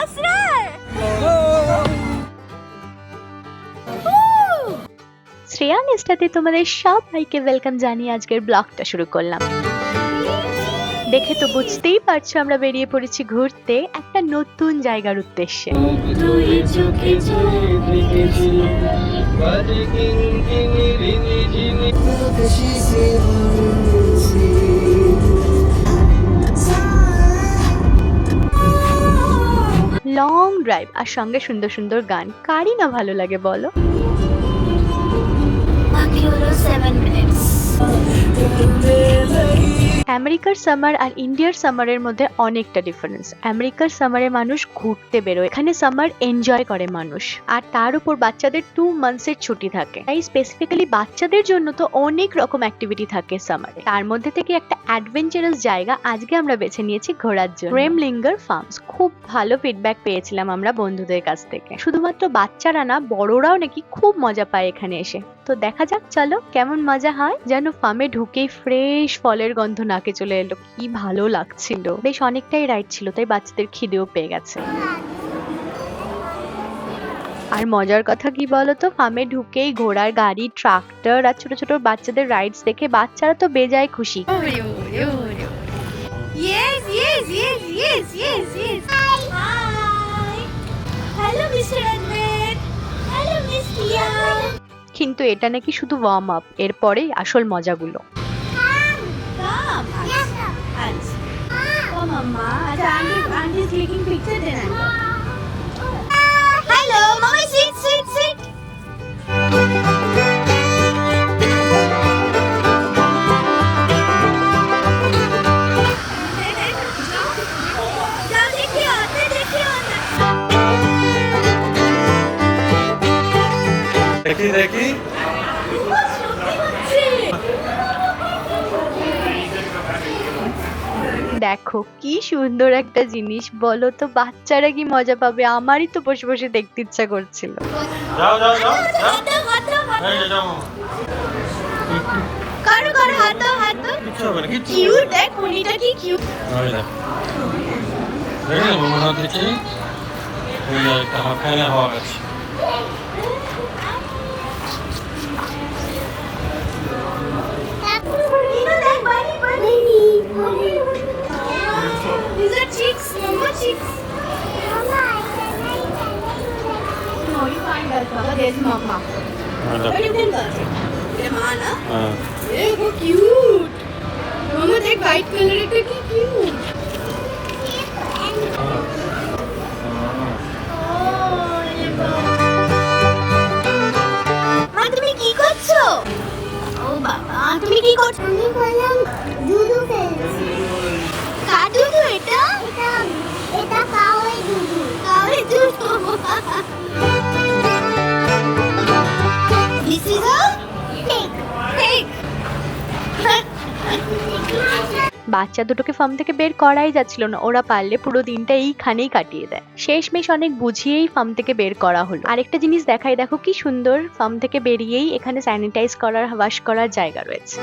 বাস রে শ্রেয়া নিষ্ঠাতে তোমাদের সবাইকে ওয়েলকাম জানিয়ে আজকের ব্লগটা শুরু করলাম। দেখে তো বুঝতেই পারছ আমরা বেরিয়ে পড়েছি ঘুরতে একটা নতুন জায়গার উদ্দেশ্যে। ড্রাইভ আর সঙ্গে সুন্দর সুন্দর গান। কারই না ভালো লাগে বলো? বাকি হলো মিনিটস আমেরিকার সামার আর ইন্ডিয়ার সামারের মধ্যে অনেকটা ডিফারেন্স আমেরিকার সামারে মানুষ ঘুরতে বেরোয়, এখানে সামার এনজয় করে মানুষ। আর তার উপর বাচ্চাদের টু মান্থসের ছুটি থাকে। তাই স্পেসিফিক্যালি বাচ্চাদের জন্য তো অনেক রকম অ্যাক্টিভিটি থাকে সামারে তার মধ্যে থেকে একটা অ্যাডভেঞ্চারাস জায়গা আজকে আমরা বেছে নিয়েছি ঘোরার জন্য। রেমলিঙ্গার ফার্মস খুব ভালো ফিডব্যাক পেয়েছিলাম আমরা বন্ধুদের কাছ থেকে। শুধুমাত্র বাচ্চারা না, বড়রাও নাকি খুব মজা পায় এখানে এসে। তো দেখা যাক চলো কেমন মজা হয় যেন ফার্মে ঢুকেই ফ্রেশ ফলের গন্ধ নাকে চলে এলো কি ভালো লাগছিল বেশ অনেকটাই রাইড ছিল তাই বাচ্চাদের খিদেও পেয়ে গেছে আর মজার কথা কি বলতো ফার্মে ঢুকেই ঘোড়ার গাড়ি ট্রাক্টর আর ছোট ছোট বাচ্চাদের রাইডস দেখে বাচ্চারা তো বেজায় খুশি Yes, yes, yes, yes, yes. Hi. Hi. Hello, Mr. কিন্তু এটা নাকি শুধু ওয়ার্ম আপ এরপরে আসল মজাগুলো Hello, mommy, sit. দেখি দেখি। দেখো কি সুন্দর একটা জিনিস। বলো তো বাচ্চারা কি মজা পাবে? আমারই তো বসে বসে দেখতে ইচ্ছা করছিল। কিছু হবে না কিছু হয়ে গেছে। তুমি কি করছ কি করছ? আমি বললাম দুধু ফেলছি বাচ্চা দুটোকে ফার্ম থেকে বের করাই যাচ্ছিল না। ওরা পারলে পুরো দিনটা এইখানেই কাটিয়ে দেয়। শেষমেশ অনেক বুঝিয়েই ফার্ম থেকে বের করা হলো। আরেকটা জিনিস দেখাই, দেখো কি সুন্দর ফার্ম থেকে বেরিয়েই এখানে স্যানিটাইজ করার ওয়াশ করার জায়গা রয়েছে।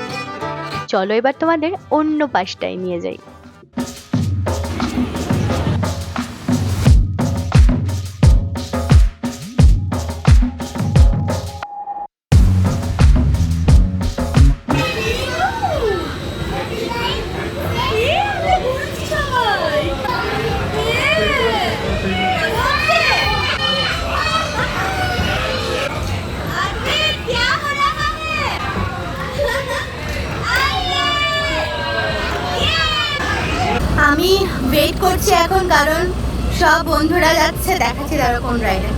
চলো এবার তোমাদের অন্য পাশটায় নিয়ে যাই। করছি এখন কারণ সব বন্ধুরা যাচ্ছে দেখাচ্ছি তারা কোন রাইডে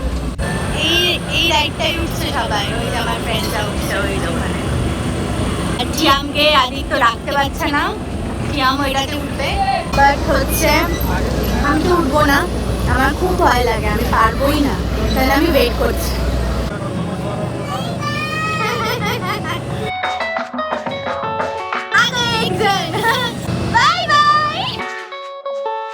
এই এই রাইডটাই উঠছে সবাই ওই যে আমার ফ্রেন্ডরা উঠছে ওই ওখানে আর টিয়ামকে আদিত্য রাখতে পারছে না। টিয়াম ওইটাতে উঠবে। বাট হচ্ছে আমি তো উঠবো না। আমার খুব ভয় লাগে আমি পারবোই না। তাহলে আমি ওয়েট করছি।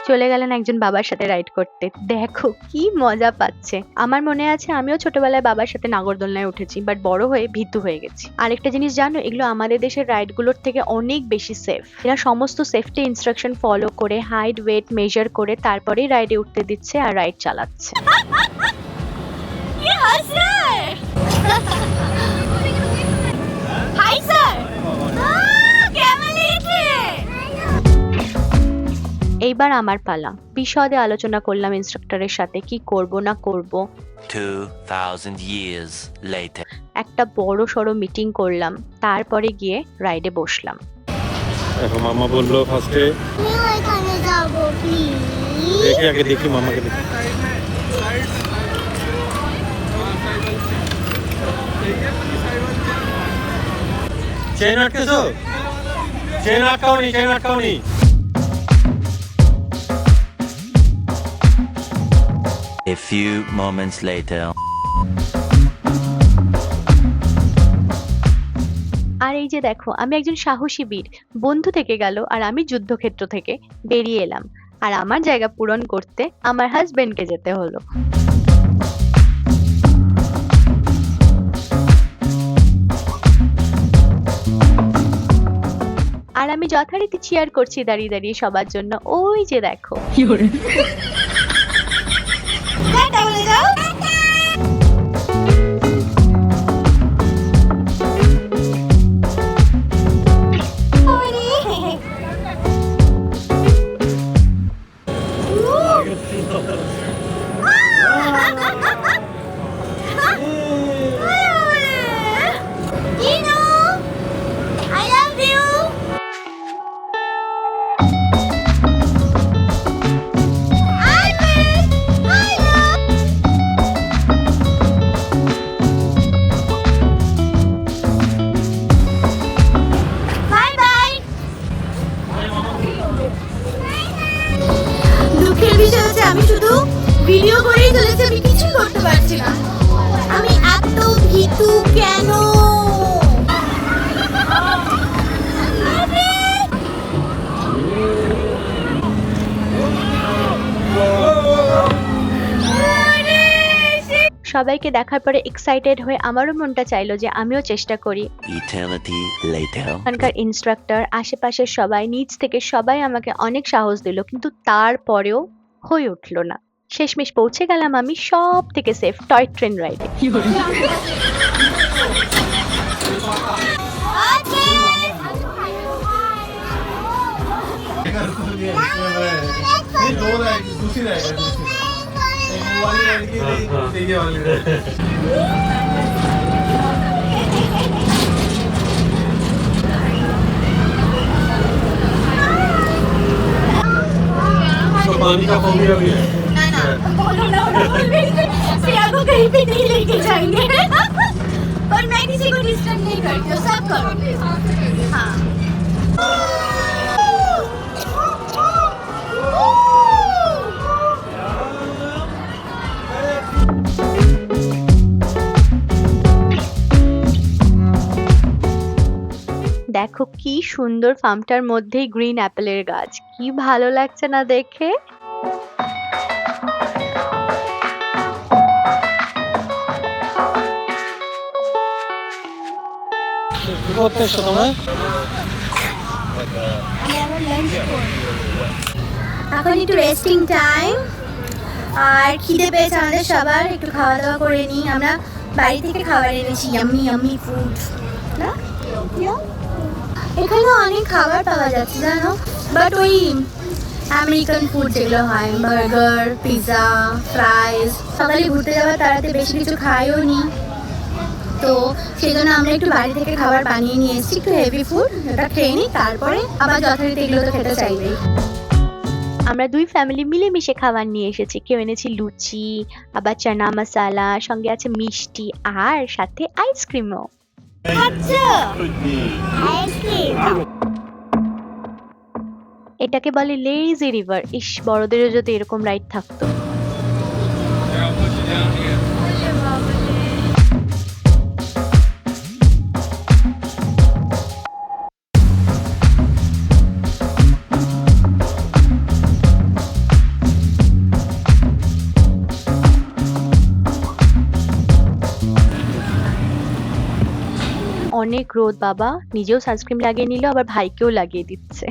চলে গেলেন একজন বাবার সাথে রাইড করতে। দেখো, কি মজা পাচ্ছে। আমার মনে আছে আমিও ছোটবেলায় বাবার সাথে নাগরদোলনায় উঠেছি বাট বড় হয়ে ভীতু হয়ে গেছি। আরেকটা জিনিস জানো, এগুলো আমাদের দেশের রাইডগুলোর থেকে অনেক বেশি সেফ এরা সমস্ত সেফটি ইনস্ট্রাকশন ফলো করে হাইট ওয়েট মেজার করে তারপরেই রাইডে উঠতে দিচ্ছে আর রাইড চালাচ্ছে। এইবার আমার পালা। বিশদে আলোচনা করলাম ইনস্ট্রাক্টরের সাথে কি করব না করব। 2,000 years later. একটা বড় সড়ো মিটিং করলাম। তারপরে গিয়ে রাইডে বসলাম। দেখো মামা বলল ফার্স্টে এখানে যাব প্লিজ দেখি আগে দেখি মামাকে দেখি। চেন আটকেছো? চেন আটকাওনি চেন আটকাওনি। A few moments later. আর এই যে দেখো আমি একজন সাহসী বীর। বন্ধু থেকে গেল আর আমি যুদ্ধক্ষেত্র থেকে বেরিয়ে এলাম। আর আমার জায়গা পূরণ করতে আমার হাজবেন্ডকে যেতে হলো। আর আমি যথারীতি চেয়ার করছি দাঁড়িয়ে দাঁড়িয়ে সবার জন্য। ওই যে দেখো। টাটা বলে দুঃখের বিষয় হচ্ছে আমি শুধু ভিডিও করেই চলেছি, আমি কিছুই করতে পারছি না। আমি এত ভীতু কেন? সবাইকে দেখার পরে এক্সাইটেড হয়ে আমারও মনটা চাইলো যে আমিও চেষ্টা করি Eternity later. ওখানকার ইনস্ট্রাক্টর আশেপাশের সবাই নিচ থেকে সবাই আমাকে অনেক সাহস দিল কিন্তু তারপরেও হয়ে উঠলো না শেষমেশ পৌঁছে গেলাম আমি সব থেকে সেফ টয় ট্রেন রাইডে नहीं दो राइड दूसरी राइड है दूसरी पानी का भी है ना ना बोलो ना सिया को कहीं भी नहीं लेके जाएँगे पर मैं किसी को डिस्टर्ब नहीं करती हूँ सब करो সুন্দর ফার্মটার মধ্যেই গ্রিন অ্যাপেলের গাছ। কি ভালো লাগছে না দেখে? এখন একটু রেস্টিং টাইম আর খিদে পেয়েছে আমাদের সবার, একটু খাওয়া দাওয়া করে নিই। আমরা বাড়ি থেকে খাবার এনেছি ইয়াম্মি ইয়াম্মি ফুড না? এখানে অনেক খাবার পাওয়া যাচ্ছে জানো? বাট ওই আমেরিকান ফুড যেগুলো হয় বার্গার পিৎজা ফ্রাইজ সকালে ঘুরতে যাওয়ার তাড়াতে বেশি কিছু খাইও নি। তো সেই জন্য আমরা একটু বাড়ি থেকে খাবার বানিয়ে নিয়ে এসেছি একটু হেভি ফুড ওটা খেয়ে নিই তারপরে আবার যথারীতি এগুলো তো খেতে চাইবেই। আমরা দুই ফ্যামিলি মিলেমিশে খাবার নিয়ে এসেছি কেউ এনেছি লুচি আবার চানা মশালা সঙ্গে আছে মিষ্টি আর সাথে আইসক্রিমও আচ্ছা! এটাকে বলে লেজি রিভার ইস বড়দেরও যদি এরকম রাইড থাকতো। অনেক রোদ বাবা নিজেও সানস্ক্রিন লাগিয়ে নিল আবার ভাইকেও লাগিয়ে দিচ্ছে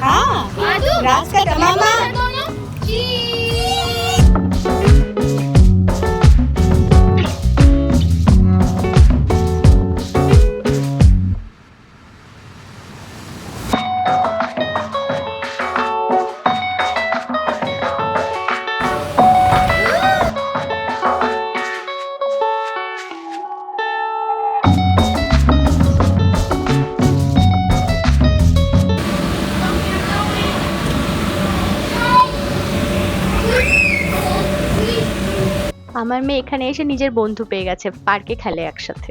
हाँ रास्ता मामा আমার মেয়ে এখানে এসে নিজের বন্ধু পেয়ে গেছে পার্কে খেলে একসাথে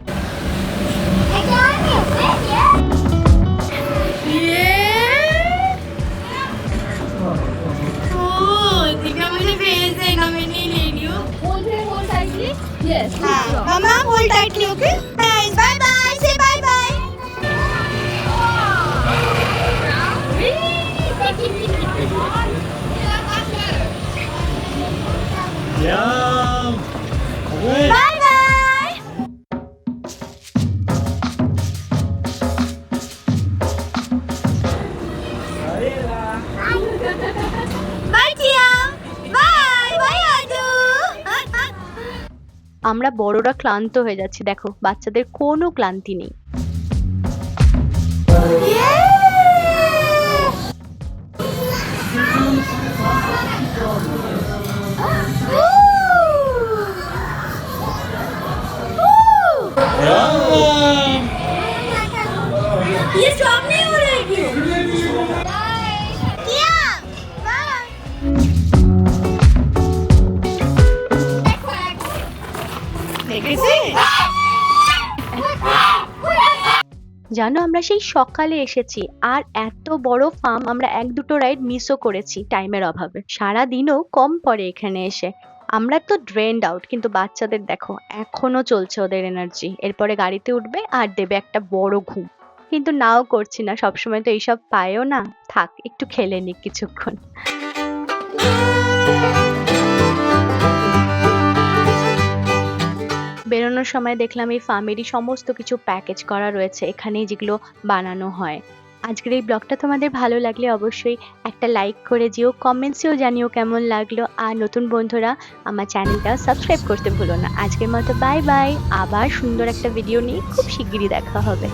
Yeah. আমরা বড়রা ক্লান্ত হয়ে যাচ্ছি দেখো বাচ্চাদের কোনো ক্লান্তি নেই Yum. ये स्टॉप नहीं हो रहा জানো, আমরা সেই সকালে এসেছি আর এত বড় ফার্ম আমরা এক দুটো রাইড মিসও করেছি টাইমের অভাবে। সারা দিনও কম পড়ে এখানে এসে। আমরা তো ড্রেন্ড আউট কিন্তু বাচ্চাদের দেখো, এখনও চলছে ওদের এনার্জি এরপরে গাড়িতে উঠবে আর দেবে একটা বড় ঘুম। কিন্তু নাও করছি না, সবসময় তো এইসব পায়ও না। থাক, একটু খেলে নিক কিছুক্ষণ। বেরোনোর সময় দেখলাম এই ফার্মেরই সমস্ত কিছু প্যাকেজ করা রয়েছে, এখানেই যেগুলো বানানো হয়। আজকের এই ব্লগটা তোমাদের ভালো লাগলে অবশ্যই একটা লাইক করে যেও কমেন্টসেও জানিও কেমন লাগল। আর নতুন বন্ধুরা, আমার চ্যানেলটা সাবস্ক্রাইব করতে ভুলো না। আজকের মতো বাই বাই আবার সুন্দর একটা ভিডিও নিয়ে খুব শিগগিরই দেখা হবে।